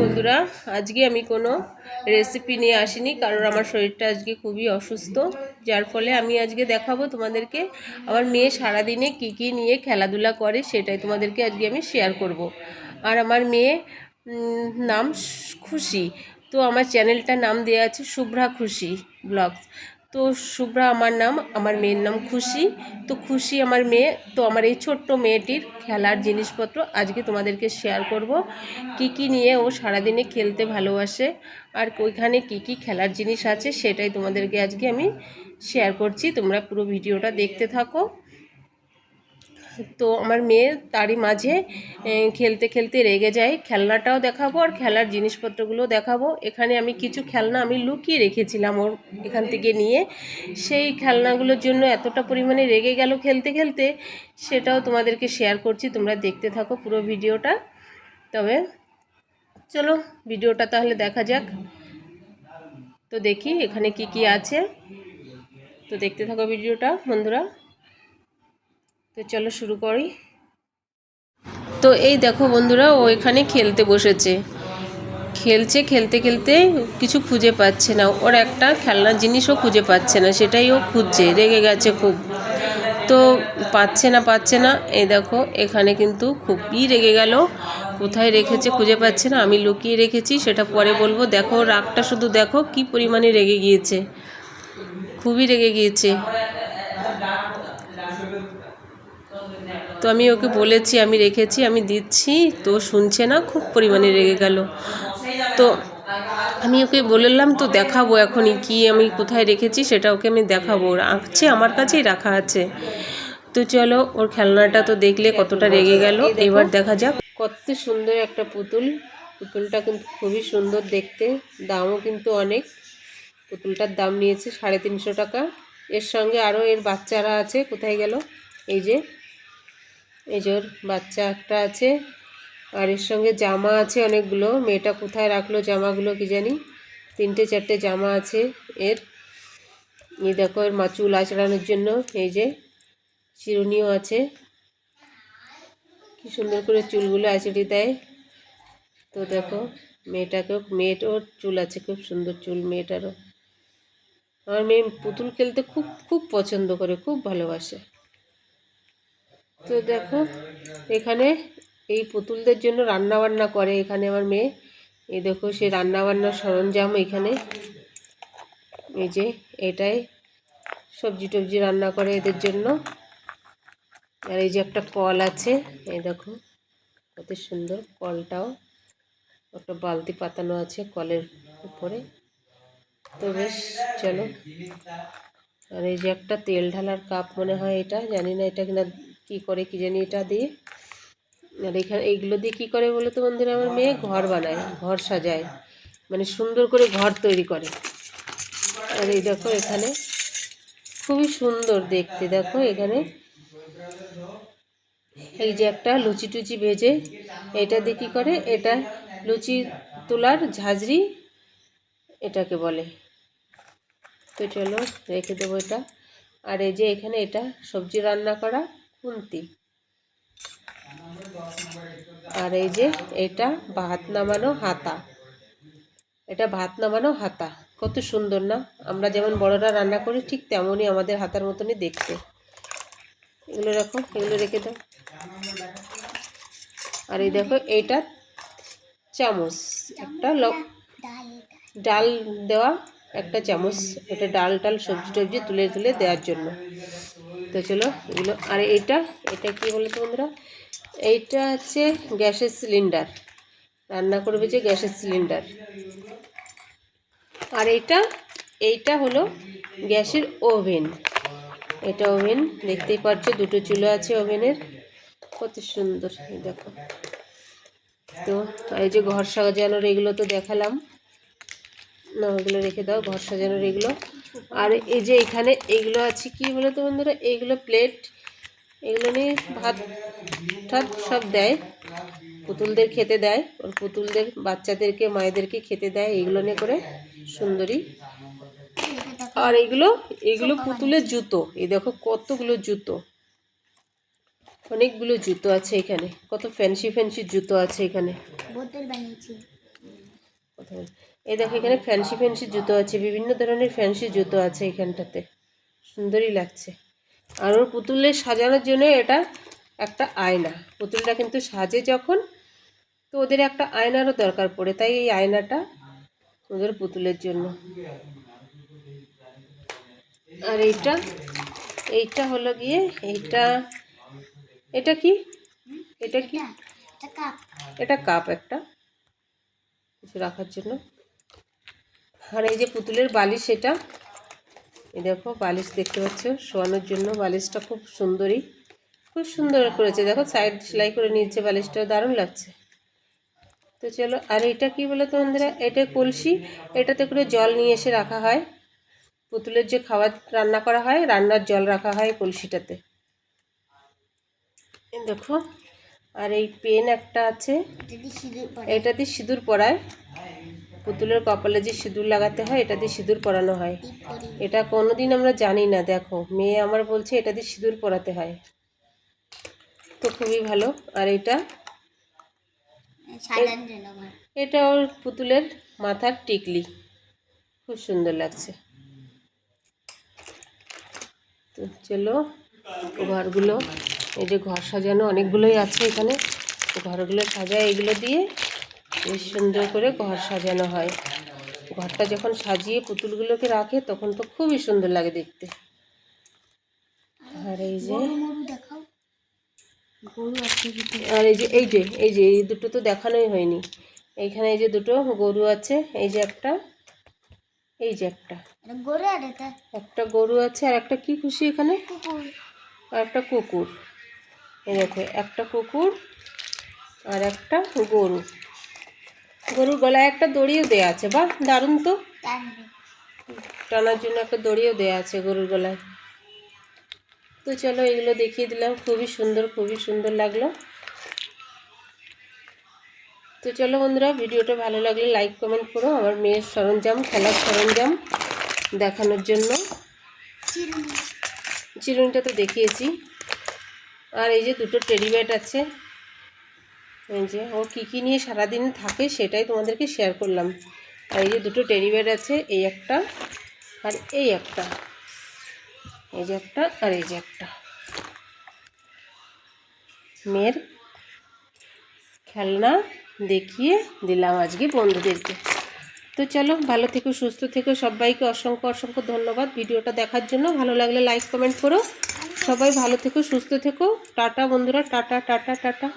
বন্ধুরা, আজকে আমি কোনো রেসিপি নিয়ে আসিনি, কারণ আমার শরীরটা আজকে খুবই অসুস্থ। যার ফলে আমি আজকে দেখাবো তোমাদেরকে আমার মেয়ে সারাদিনে কী কী নিয়ে খেলাধুলা করে, সেটাই তোমাদেরকে আজকে আমি শেয়ার করব। আর আমার মেয়ে নাম খুশি। তো আমার চ্যানেলটার নাম দেওয়া আছে শুভ্রা খুশি ব্লগস। তো শুভ্রা আমার নাম, আমার মেয়ের নাম খুশি। তো খুশি আমার মেয়ে, তো আমার এই ছোট্ট মেয়েটির খেলার জিনিসপত্র আজকে তোমাদেরকে শেয়ার করব। কি কি নিয়ে ও সারাদিনে খেলতে ভালোবাসে আর ওইখানে কি কি খেলার জিনিস আছে সেটাই তোমাদেরকে আজকে আমি শেয়ার করছি। তোমরা পুরো ভিডিওটা দেখতে থাকো। তো আমার মেয়ে তারই মাঝে খেলতে খেলতে রেগে যায়। খেলনাটাও দেখাবো আর খেলার জিনিসপত্রগুলো দেখাবো। এখানে আমি কিছু খেলনা আমি লুকিয়ে রেখেছিলাম ওর এখান থেকে নিয়ে। সেই খেলনাগুলোর জন্য এতটা পরিমাণে রেগে গেল খেলতে খেলতে, সেটাও তোমাদেরকে শেয়ার করছি, তোমরা দেখতে থাকো পুরো ভিডিওটা। তবে চলো ভিডিওটা তাহলে দেখা যাক। তো দেখি এখানে কি কি আছে। তো দেখতে থাকো ভিডিওটা, বন্ধুরা। তো চলো শুরু করি। তো এই দেখো বন্ধুরা, ও এখানে খেলতে বসেছে। খেলছে, খেলতে খেলতে কিছু খুঁজে পাচ্ছে না। ওর একটা খেলনার জিনিসও খুঁজে পাচ্ছে না, সেটাই ও খুঁজছে। রেগে গেছে খুব। তো পাচ্ছে না পাচ্ছে না, এই দেখো এখানে কিন্তু খুবই রেগে গেল। কোথায় রেখেছে খুঁজে পাচ্ছে না, আমি লুকিয়ে রেখেছি, সেটা পরে বলব। দেখো, রাগটা শুধু দেখো কি পরিমাণে রেগে গিয়েছে। খুবই রেগে গিয়েছে। তো আমি ওকে বলেছি, আমি রেখেছি, আমি দিচ্ছি, তো শুনছে না, খুব পরিমাণে রেগে গেল। তো আমি ওকে বললাম, তো দেখাবো এখনই কি আমি কোথায় রেখেছি, সেটা ওকে আমি দেখাবো। আঁকছে, আমার কাছেই রাখা আছে। তো চলো, ওর খেলনাটা তো দেখলে কতটা রেগে গেল। এবার দেখা যাক। কত সুন্দর একটা পুতুল। পুতুলটা কিন্তু খুবই সুন্দর দেখতে, দামও কিন্তু অনেক। পুতুলটার দাম নিয়েছে সাড়ে তিনশো টাকা। এর সঙ্গে আরও এর বাচ্চারা আছে, কোথায় গেল? এই যে ওর বাচ্চা একটা আছে, আর এর সঙ্গে জামা আছে অনেকগুলো। মেয়েটা কোথায় রাখল জামাগুলো কি জানি? তিনটে চারটে জামা আছে এর। এই দেখো এর মা চুল আচড়ানোর জন্য, এই যে চিরুনিও আছে। কি সুন্দর করে চুলগুলো আঁচড়ে দেয়। তো দেখো মেয়েটাকেও মেয়েটাও চুল আছে, খুব সুন্দর চুল মেয়েটারও। আমার মেয়ে পুতুল খেলতে খুব খুব পছন্দ করে, খুব ভালোবাসে। তো দেখো, এখানে এই পুতুলদের জন্য রান্না বান্না করে এখানে আমার মেয়ে। এই দেখো, সে রান্না বান্নার সরঞ্জাম এখানে। এই যে, এটাই সবজি টবজি রান্না করে এদের জন্য। আর এই যে একটা কল আছে, এই দেখো, কত সুন্দর কলটাও। একটা বালতি পাতানো আছে কলের উপরে। তো বেশ, চলো। আর এই যে একটা তেল ঢালার কাপ মনে হয় এটা, জানি না এটা কিনা কী করে কি জানি এটা দিয়ে। আর এখানে এইগুলো দিয়ে কী করে বলে তো বন্ধুরা আমার মেয়ে? ঘর বানায়, ঘর সাজায়। মানে সুন্দর করে ঘর তৈরি করে। আর এই দেখো এখানে খুবই সুন্দর দেখতে। দেখো এখানে এই যে একটা লুচি টুচি ভেজে এটা দিয়ে কী করে? এটা লুচি তোলার ঝাঁঝরি এটাকে বলে। তো চলো রেখে দেবো এটা। আর এই যে এখানে এটা সবজি রান্না করা। খুন্তি আর এই যে এটা ভাত নামানো হাতা। এটা ভাত নামানো হাতা। কত সুন্দর না? আমরা যেমন বড়রা রান্না করি ঠিক তেমনই আমাদের হাতার মতনই দেখতে। এগুলো রাখো এগুলো রেখে দাও। আর এই দেখো এইটা চামচ। একটা লক ডাল দেওয়া একটা চামচ এটা ডাল টাল, সবজি টবজি তুলে তুলে দেওয়ার জন্য। তো চলো, এগুলো, আর এটা এটা কি বলো তো বন্ধুরা? এইটা হচ্ছে গ্যাসের সিলিন্ডার। রান্না করবে যে গ্যাসের সিলিন্ডার। আর এইটা এইটা হলো গ্যাসের ওভেন। এটা ওভেন, দেখতেই পাচ্ছ, দুটো চুলো আছে ওভেনের। কত সুন্দর দেখো। তো, এই যে ঘর সাজানোর, এগুলো তো দেখালাম। না ওগুলো রেখে দাও, ঘর সাজানোর এগুলো। আর এই যে এখানে এগুলো আছে কি বলো তো বন্ধুরা? এইগুলো প্লেট এগুলো নিয়ে ভাত ঠাত সব দেয়। পুতুলদের খেতে দেয়। ওর পুতুলদের, বাচ্চাদেরকে, মায়েদেরকে খেতে দেয় এগুলো নিয়ে করে সুন্দরী। আর এগুলো এগুলো পুতুলের জুতো। এই দেখো কতগুলো জুতো। অনেকগুলো জুতো আছে এখানে। কত ফ্যান্সি ফ্যান্সি জুতো আছে এখানে। এই দেখো এখানে ফ্যান্সি ফ্যান্সি জুতো আছে বিভিন্ন ধরনের ফ্যান্সি জুতো আছে এখানটাতে। সুন্দরই লাগছে। আর ওর পুতুলের সাজানোর জন্য এটা একটা আয়না। পুতুলটা কিন্তু সাজে যখন তো ওদের একটা আয়নারও দরকার পড়ে তাই এই আয়নাটা ওদের পুতুলের জন্য। আর এইটা এইটা হলো গিয়ে এইটা এটা কি? এটা কি? এটা কাপ একটা। কিছু রাখার জন্য। আর এই যে পুতুলের বালিশ এটা, এই দেখো বালিশ দেখতে পাচ্ছ, শোয়ানোর জন্য বালিশটা খুব সুন্দরই, খুব সুন্দর করেছে। দেখো সাইড সেলাই করে নিয়েছে, বালিশটা দারুণ লাগছে। তো চলো, আর এটা কি বলো বন্ধুরা? এটা কলসি, এটাতে করে জল নিয়ে এসে রাখা হয়। পুতুলের যে খাবার রান্না করা হয়, রান্নার জল রাখা হয় কলসিটাতে। দেখো আর এই পেন একটা আছে। এটা দিয়ে সিঁদুর পরায় পুতুলের কপালে যে সিঁদুর লাগাতে হয় এটা দিয়ে সিঁদুর পরানো হয়। এটা কোনোদিন আমরা জানি না দেখো। মেয়ে আমার বলছে এটা দিয়ে সিঁদুর পরাতে হয়। তো খুবই ভালো। আর এটা? এটা ওর পুতুলের মাথার টিকলি। খুব সুন্দর লাগছে। তো চলো ঘরগুলো এই যে ঘর সাজানো অনেকগুলোই আছে এখানে। ঘরগুলো সাজায় এগুলো দিয়ে বেশ সুন্দর করে ঘর সাজানো হয়। ঘরটা যখন সাজিয়ে পুতুলগুলোকে রাখে তখন তো খুবই সুন্দর লাগে দেখতে। আর এই যে আর এই যে এই যে এই যে এই দুটো তো দেখানোই হয়নি। এইখানে এই যে দুটো গরু আছে এই যে একটা এই যে একটা। একটা গরু আছে আর একটা কি খুশি এখানে? আর একটা কুকুর। এই দেখো একটা কুকুর আর একটা গরু। গরুর গলায় একটা দড়িও দেয়া আছে বাহ দারুণ তো। টানার জন্য একটা দড়িও দেয়া আছে গরুর গলায়। তো চলো এগুলো দেখিয়ে দিলাম খুবই সুন্দর খুবই সুন্দর লাগল। তো চলো বন্ধুরা ভিডিওটা ভালো লাগলে লাইক কমেন্ট করো আমার মেয়ের সরঞ্জাম খেলার সরঞ্জাম দেখানোর জন্য। চিরুনি। চিরুনিটা তো দেখিয়েছি। আর এই যে দুটো টেডি ব্যাট আছে। এই যে ও কী কী নিয়ে সারাদিন থাকে সেটাই তোমাদেরকে শেয়ার করলাম। আর এই যে দুটো টেডি ব্যাট আছে, এই একটা আর এই একটা। এই যে একটা আর এই যে একটা। মেয়ের খেলনা দেখিয়ে দিলাম আজকে বন্ধুদেরকে। তো চলো, ভালো থেকো, সুস্থ থেকো, সবাইকে অসংখ্য অসংখ্য ধন্যবাদ। ভিডিওটা দেখার জন্য ভালো লাগলে লাইক কমেন্ট করো। সবাই ভালো থেকো সুস্থ থেকো। টাটা বন্ধুরা টাটা টাটা টাটা।